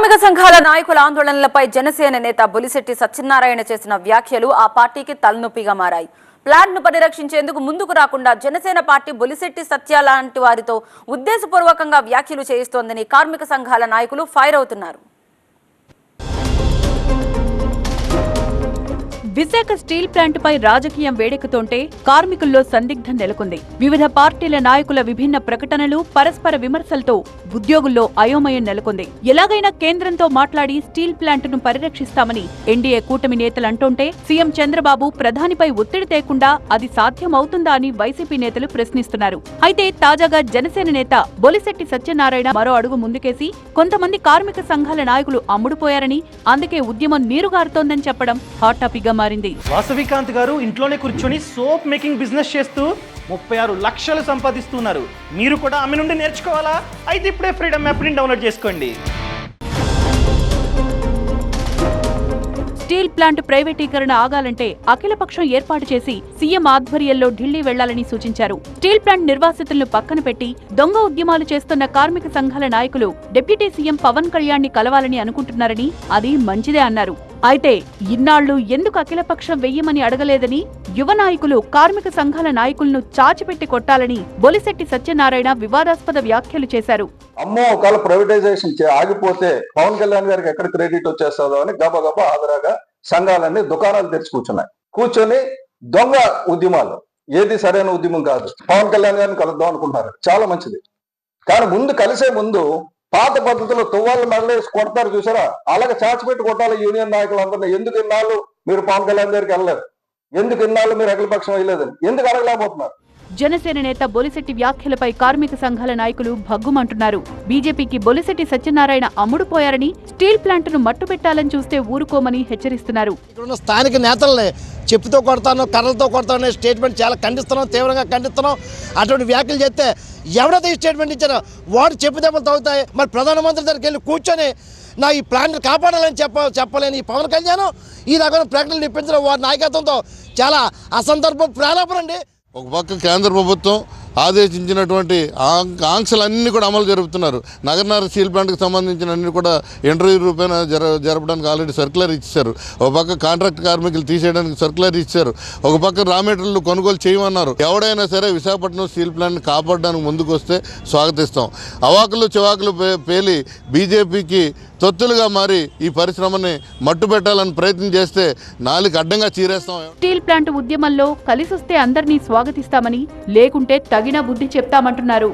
కార్మిక సంఘాల నాయకుల ఆందోళనలపై జనసేన నేత బొలిశెట్టి సత్యనారాయణ చేసిన వ్యాఖ్యలు ఆ పార్టీకి తలనొప్పిగా మారాయి. ప్లాన్ను పరిరక్షించేందుకు ముందుకు రాకుండా జనసేన పార్టీ బొలిశెట్టి సత్య లాంటి వారితో ఉద్దేశపూర్వకంగా వ్యాఖ్యలు చేయిస్తోందని కార్మిక సంఘాల నాయకులు ఫైర్ అవుతున్నారు. విశాఖ స్టీల్ ప్లాంట్పై రాజకీయం వేడెక్కుతుంటే కార్మికుల్లో సందిగ్ధం నెలకొంది. వివిధ పార్టీల నాయకుల విభిన్న ప్రకటనలు పరస్పర విమర్శలతో ఉద్యోగుల్లో అయోమయం నెలకొంది. ఎలాగైనా కేంద్రంతో మాట్లాడి స్టీల్ ప్లాంట్ను పరిరక్షిస్తామని ఎన్డీఏ కూటమి నేతలు అంటుంటే సీఎం చంద్రబాబు ప్రధానిపై ఒత్తిడి తేకుండా అది సాధ్యమవుతుందా అని వైసీపీ నేతలు ప్రశ్నిస్తున్నారు. అయితే తాజాగా జనసేన నేత బొలిశెట్టి సత్యనారాయణ మరో అడుగు ముందుకేసి కొంతమంది కార్మిక సంఘాల నాయకులు అమ్ముడుపోయారని అందుకే ఉద్యమం నీరుగారుతోందని చెప్పడం హాట్ టాపిక్గా మారింది. వాసవికాంత్ గారు ఇంట్లోనే కూర్చొని సోప్ మేకింగ్ బిజినెస్ చేస్తూ ముప్పై ఆరు లక్షలు సంపాదిస్తున్నారు. మీరు కూడా ఆమె నుండి నేర్చుకోవాలా? అయితే ఇప్పుడే ఫ్రీడమ్ యాప్ని డౌన్లోడ్ చేసుకోండి. స్టీల్ ప్లాంట్ ప్రైవేటీకరణ ఆగాలంటే అఖిలపక్షం ఏర్పాటు చేసి సీఎం ఆధ్వర్యంలో ఢిల్లీ వెళ్ళాలని సూచించారు. స్టీల్ ప్లాంట్ నిర్వాసితులను పక్కన పెట్టి దొంగ ఉద్యమాలు చేస్తున్న కార్మిక సంఘాల నాయకులు డిప్యూటీ సీఎం పవన్ కళ్యాణ్ని కలవాలని అనుకుంటున్నారని అది మంచిదే అన్నారు. అయితే ఇన్నాళ్ళు ఎందుకు అఖిలపక్షం వెయ్యమని అడగలేదని యువ నాయకులు కార్మిక సంఘాల నాయకులను చాచిపెట్టి కొట్టాలని బొలిశెట్టి సత్యనారాయణ వివాదాస్పద వ్యాఖ్యలు చేశారు. అమ్మో ఒకవేళ ప్రైవేటైజేషన్ ఆగిపోతే పవన్ కళ్యాణ్ గారికి ఎక్కడ క్రెడిట్ వచ్చేస్తుందో అని గబగబా ఆదరాగా సంఘాలన్నీ దుకాణాలు తెరిచి కూర్చున్నాయి. కూర్చొని దొంగ ఉద్యమాలు. ఏది సరైన ఉద్యమం కాదు. పవన్ కళ్యాణ్ గారిని కలుద్దాం అనుకుంటున్నారు. చాలా మంచిది. కానీ ముందు కలిసే ముందు పాత పద్ధతిలో తువ్వాళ్ళు మెడలేసి కొడతారు చూసారా? అలాగే చాచిపెట్టి కొట్టాలి యూనియన్ నాయకులందరినీ. ఎందుకు ఇన్నాళ్ళు మీరు పవన్ కళ్యాణ్ గారికి వెళ్ళలేదు? ఎందుకు ఇన్నాళ్ళు మీరు అఖిలపక్షం వేయలేదని ఎందుకు అడగలేకపోతున్నారు? జనసేన నేత బొలిశెట్టి వ్యాఖ్యలపై కార్మిక సంఘాల నాయకులు భగ్గుమంటున్నారు. బీజేపీకి బొలిశెట్టి సత్యనారాయణ అమ్ముడుపోయారని స్టీల్ ప్లాంట్ను మట్టుబెట్టాలని చూస్తే ఊరుకోమని హెచ్చరిస్తున్నారు. స్థానిక నేతల్ని చెప్పుతో కొడతాను కర్రలతో కొడతాను అనే స్టేట్మెంట్ చాలా ఖండిస్తున్నాం తీవ్రంగా ఖండిస్తున్నాం. అటువంటి వ్యాఖ్యలు చేస్తే ఎవరైతే ఈ స్టేట్మెంట్ ఇచ్చారో వాడు చెప్పు దెబ్బలు తగ్గుతాయి మరి ప్రధానమంత్రి దగ్గరికి వెళ్ళి కూర్చొని నా ఈ ప్లాన్ కాపాడాలని చెప్ప చెప్పలేని ఈ పవన్ కళ్యాణ్ ఈ రకమైన ప్రకటనలు ఇప్పించడం వారి నాయకత్వంతో చాలా అసందర్భం ప్రారంభండి ఒక పక్క కేంద్ర ప్రభుత్వం ఆదేశించినటువంటి ఆంక్షలన్నీ కూడా అమలు జరుపుతున్నారు. నగరనగర స్టీల్ ప్లాంట్కి సంబంధించిన అన్ని కూడా ఇంటర్వ్యూ రూపేణ జర జరపడానికి ఆల్రెడీ సర్క్యులర్ ఇచ్చారు. ఒక పక్క కాంట్రాక్ట్ కార్మికులు తీసేయడానికి సర్క్యులర్ ఇచ్చారు. ఒక పక్క రా మెటీరియల్ కొనుగోలు చేయమన్నారు. ఎవడైనా సరే విశాఖపట్నం స్టీల్ ప్లాంట్ని కాపాడడానికి ముందుకు వస్తే స్వాగతిస్తాం. అవాకులు చివాకులు పే- పేలి బీజేపీకి తొత్తులుగా మారి ఈ పరిశ్రమని మట్టు పెట్టాలని ప్రయత్నం చేస్తే నాలుగు అడ్డంగా చీరేస్తాం. స్టీల్ ప్లాంట్ ఉద్యమంలో కలిసొస్తే అందరినీ స్వాగతిస్తామని లేకుంటే తగిన బుద్ధి చెప్తామంటున్నారు.